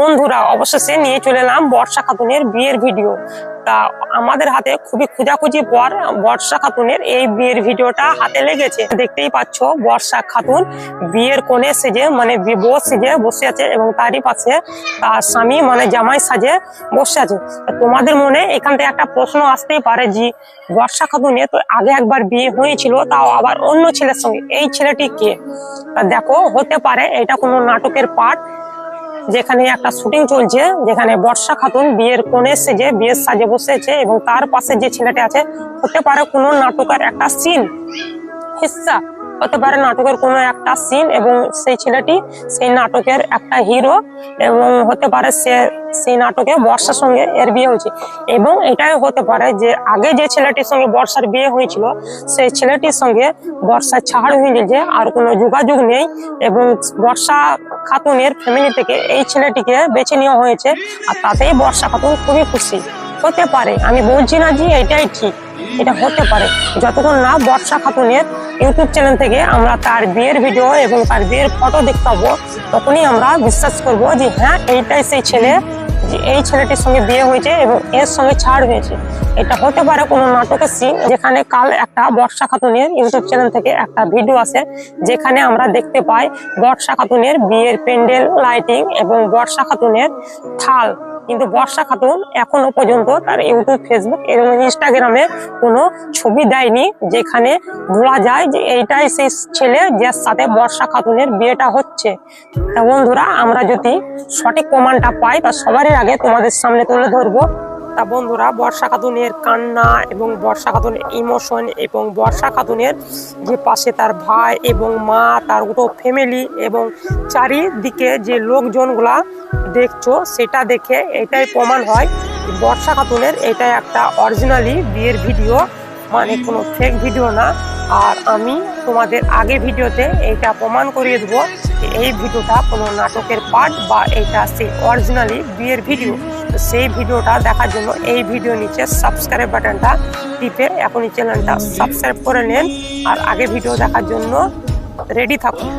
বন্ধুরা, অবশেষে নিয়ে চলে এলাম বর্ষা খাতুনের বিয়ের ভিডিও। তা আমাদের হাতে খুবই খোঁজাখুঁজি পর বর্ষা খাতুনের এই বিয়ের ভিডিওটা হাতে লেগেছে। দেখতেই পাচ্ছ, বর্ষা খাতুন বিয়ের কোণে সেজে মানে বিবো সেজে বসে আছে এবং তারই পাশে তার স্বামী মানে জামাই সাজে বসে আছে। তোমাদের মনে এখান থেকে একটা প্রশ্ন আসতেই পারে যে, বর্ষা খাতুনের তো আগে একবার বিয়ে হয়েছিল, তাও আবার অন্য ছেলের সঙ্গে। এই ছেলেটি কে? দেখো, হতে পারে এটা কোনো নাটকের পার্ট। যেখানে একটা শুটিং চলছে, যেখানে বর্ষা খাতুন বিয়ের কোণে সেজে, বিয়ের সাজে বসেছে এবং তার পাশে যে ছেলেটা আছে, হতে পারে কোনো নাটকের একটা সিন হিস্সা হতে পারে নাটকের কোনো একটা সিন এবং সেই ছেলেটি সেই নাটকের একটা হিরো এবং হতে পারে সে, সেই নাটকে বর্ষার সঙ্গে এর বিয়ে হয়েছে। এবং এটাই হতে পারে যে আগে যে ছেলেটির সঙ্গে বর্ষার বিয়ে হয়েছিল, সেই ছেলেটির সঙ্গে বর্ষার ছাড় হয়ে গেছে আর কোনো যোগাযোগ নেই এবং বর্ষা খাতুনের ফ্যামিলি থেকে এই ছেলেটিকে বেছে নেওয়া হয়েছে। আর তাতেই বর্ষা খাতুন খুবই খুশি। হতে পারে, আমি বলছি না যে এটাই ঠিক। এটা হতে পারে। যতক্ষণ না বর্ষা খাতুনের ইউটিউব চ্যানেল থেকে আমরা তার বিয়ের ভিডিও এবং তার বিয়ের ফটো দেখতে পাবো, তখনই আমরা বিশ্বাস করব যে হ্যাঁ এইটাই সেই ছেলে, যে এই ছেলেটির সঙ্গে বিয়ে হয়েছে এবং এর সঙ্গে ছাড় হয়েছে। এটা হতে পারে কোনো নাটকের সিন যেখানে কাল একটা বর্ষা খাতুনের ইউটিউব চ্যানেল থেকে একটা ভিডিও আসে, যেখানে আমরা দেখতে পাই বর্ষা খাতুনের বিয়ের প্যান্ডেল লাইটিং এবং বর্ষা খাতুনের থাল। কিন্তু বর্ষা খাতুন এখনও পর্যন্ত তার ইউটিউব ফেসবুক এবং ইনস্টাগ্রামে কোনো ছবি দেয়নি, যেখানে বলা যায় যে এইটাই সেই ছেলে যার সাথে বর্ষা খাতুনের বিয়েটা হচ্ছে। বন্ধুরা, আমরা যদি সঠিক প্রমাণটা পাই, তা সবারই আগে তোমাদের সামনে তুলে ধরবো। তা বন্ধুরা, বর্ষা খাতুনের কান্না এবং বর্ষা খাতুনের ইমোশন এবং বর্ষা খাতুনের যে পাশে তার ভাই এবং মা, তার দুটো ফ্যামিলি এবং চারিদিকে যে লোকজনগুলা দেখছ, সেটা দেখে এটাই প্রমাণ হয় বর্ষা খাতুনের এটা একটা অরিজিনালি বিয়ের ভিডিও মানে কোনো ফেক ভিডিও না। আর আমি তোমাদের আগে ভিডিওতে এইটা প্রমাণ করিয়ে দেবো যে এই ভিডিওটা কোনো নাটকের পার্ট বা এইটা সেই অরিজিনালি বিয়ের ভিডিও তো সেই ভিডিওটা দেখার জন্য এই ভিডিও নিচে সাবস্ক্রাইব বাটনটা টিপে এখনই চ্যানেলটা সাবস্ক্রাইব করে নেন। আর আগে ভিডিও দেখার জন্য রেডি থাকুন।